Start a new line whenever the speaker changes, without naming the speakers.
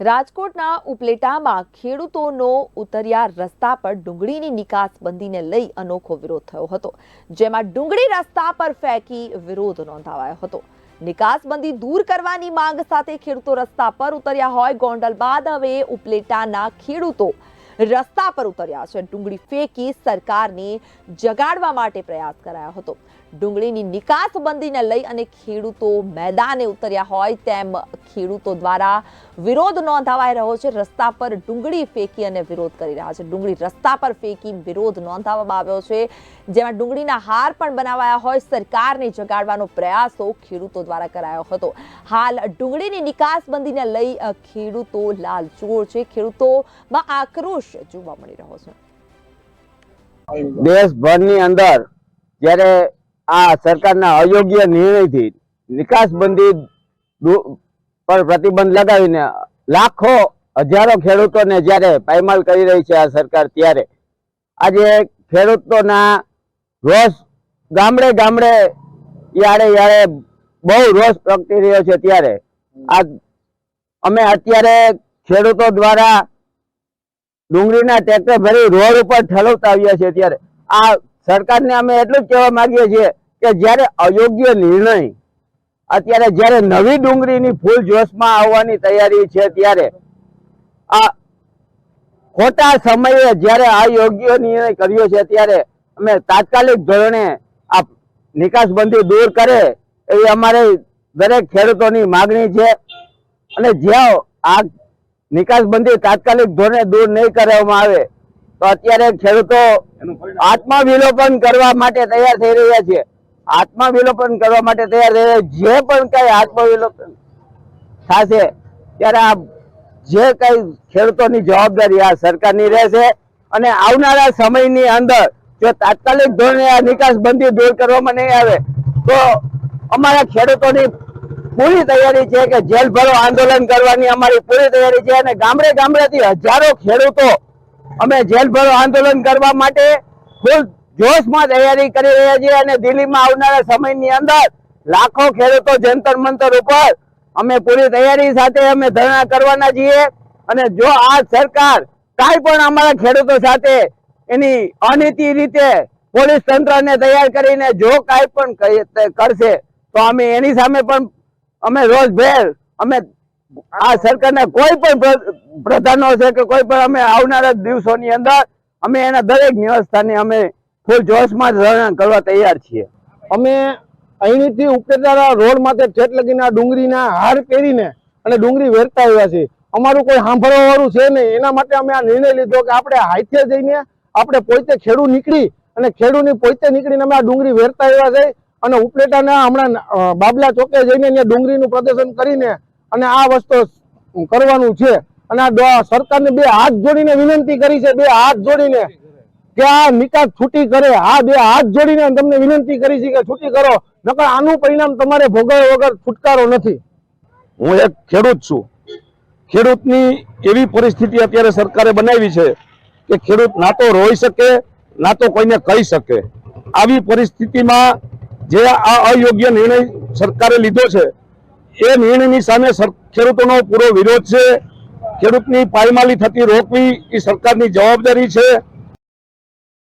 રાજકોટના ઉપલેટામાં ખેડૂતોનો ઉતર્યા રસ્તા પર ડુંગળીની નિકાસ બંધીને લઈ અનોખો વિરોધ થયો હતો, જેમાં ડુંગળી રસ્તા પર ફેંકી વિરોધ નોંધાવાયો હતો. નિકાસબંધી દૂર કરવાની માંગ સાથે ખેડૂતો રસ્તા પર ઉતર્યા હોય, ગોંડલ બાદ હવે ઉપલેટાના ખેડૂતો રસ્તા પર ઉતર્યા છે. ડુંગળી ફેંકી સરકારને જગાડવા માટે પ્રયાસ કરાયો હતો. ડુંગળીની નિકાસ બંધીને લઈ અને ખેડૂતો મેદાને ઉતર્યા હોય તેમ ખેડૂતો દ્વારા વિરોધ નોંધાવાઈ રહ્યો છે. રસ્તા પર ડુંગળી ફેંકી અને વિરોધ કરી રહ્યા છે. ડુંગળી રસ્તા પર ફેંકી વિરોધ નોંધાવવામાં આવ્યો છે. જેમાં ડુંગળીના હાર પણ બનાવાયા હોય સરકારને જગાડવાનો પ્રયાસો ખેડૂતો દ્વારા કરાયો હતો. હાલ ડુંગળીની નિકાસ બંધીને લઈ ખેડૂતો લાલચોળ છે. ખેડૂતોમાં આક્રોશ જોવા મળી રહ્યો છે.
દેશભરની અંદર જ્યારે આ સરકારના અયોગ્ય નિર્ણયથી નિકાસબંધી પર પ્રતિબંધ લગાવીને લાખો હજારો ખેડૂતોને જ્યારે પાયમાલ કરી રહી છે આ સરકાર ત્યારે, આજે ખેડૂતોના રોષ ગામડે ગામડે યારે યાળે બહુ રોષ પ્રગટી રહ્યો છે ત્યારે. આ, અમે અત્યારે ખેડૂતો દ્વારા ડુંગળીના ટ્રેક્ટર ભરી રોડ ઉપર ઠલવતા આવ્યા છે ત્યારે. આ સરકારને અમે એટલું જ કહેવા માંગીએ છીએ કે જ્યારે અયોગ્ય નિર્ણય, અત્યારે જ્યારે નવી ડુંગળીની ફૂલ જોશમાં આવવાની તૈયારી છે ત્યારે, આ ખોટા સમયે જ્યારે આ યોગ્ય નિર્ણય કર્યો છે ત્યારે અમે તાત્કાલિક ધોરણે આ નિકાસબંધી દૂર કરે એવી અમારે દરેક ખેડૂતોની માગણી છે. અને જ્યાં આ નિકાસબંધી તાત્કાલિક ધોરણે દૂર નહીં કરવામાં આવે. તો અત્યારે ખેડૂતો આત્મવિલોપન કરવા માટે તૈયાર થઈ રહ્યા છે. આત્મવિલોપન કરવા માટે તૈયાર થઈ રહ્યા છે. જે પણ કઈ આત્મવિલોપન થશે ત્યારે આ જે કઈ ખેડૂતોની જવાબદારી આ સરકારની રહેશે અને આવનારા સમયની અંદર જો તાત્કાલિક ધોરણે આ નિકાસબંધી દૂર કરવામાં નહીં આવે તો અમારા ખેડૂતોની પૂરી તૈયારી છે કે જેલ ભરો આંદોલન કરવાની અમારી પૂરી તૈયારી છે અને ગામડે ગામડેથી હજારો ખેડૂતો અમે જેલ ભરો આંદોલન કરવા માટે ફૂલ જોશમાં તૈયારી કરી રહ્યા છીએ અને દિલ્હીમાં આવનારા સમયની અંદર લાખો ખેડૂતો જંતર મંતર ઉપર અમે પૂરી તૈયારી સાથે અમે ધરણા કરવાના છીએ અને જો આ સરકાર કાંઈ પણ અમારા ખેડૂતો સાથે એની અનીતિ રીતે પોલીસ તંત્રને તૈયાર કરીને જો કાંઈ પણ કરશે, તો અમે એની સામે પણ અમે રોજ ભેર અમે આ સરકારના કોઈ પણ પ્ર- પ્રધાનો છે કે કોઈ પણ અમે આવનારા દિવસોની અંદર, અમે એના દરેક વ્યવસ્થાને અમે ફૂલ જોશમાં ધરણા કરવા તૈયાર છીએ.
અમે અહીંથી ઉપેટારા રોડ માટે ઠેઠ લગીના ડુંગળીના હાર પહેરીને અને ડુંગળી વેરતા આવ્યા છે અમારું કોઈ સાંભળવા વાળું છે નહીં. એના માટે અમે આ નિર્ણય લીધો કે આપણે હાઈથે જઈને આપણે પોતે ખેડૂ નીકળી અને ખેડૂની પોતે નીકળીને અમે આ ડુંગળી વેરતા આવ્યા છે અને ઉપલેટાના હમણાં બાબલા ચોકે જઈને ત્યાં ડુંગળીનું પ્રદર્શન કરીને અને આ વસ્તુ કરવાનું છે. અને આ સરકારને બે હાથ જોડીને વિનંતી કરી છે, બે હાથ જોડીને કે આ નિકાસ છૂટી કરે. આ બે હાથ જોડીને તમને વિનંતી કરી છે કે છૂટી કરો. નકર આનું પરિણામ તમારે ભોગવ્યા વગર છુટકારો નથી.
હું એક ખેડૂત છું. ખેડૂતની એવી પરિસ્થિતિ અત્યારે સરકારે બનાવી છે કે ખેડૂત ના તો રોઈ શકે, ના તો કોઈને કહી શકે. આવી પરિસ્થિતિમાં જે આ અયોગ્ય નિર્ણય સરકારે લીધો છે, એ નિર્ણયની સામે ખેડૂતોનો પૂરો વિરોધ છે. ખેડૂતની પાયમાલી થતી રોકવી એ સરકારની જવાબદારી છે.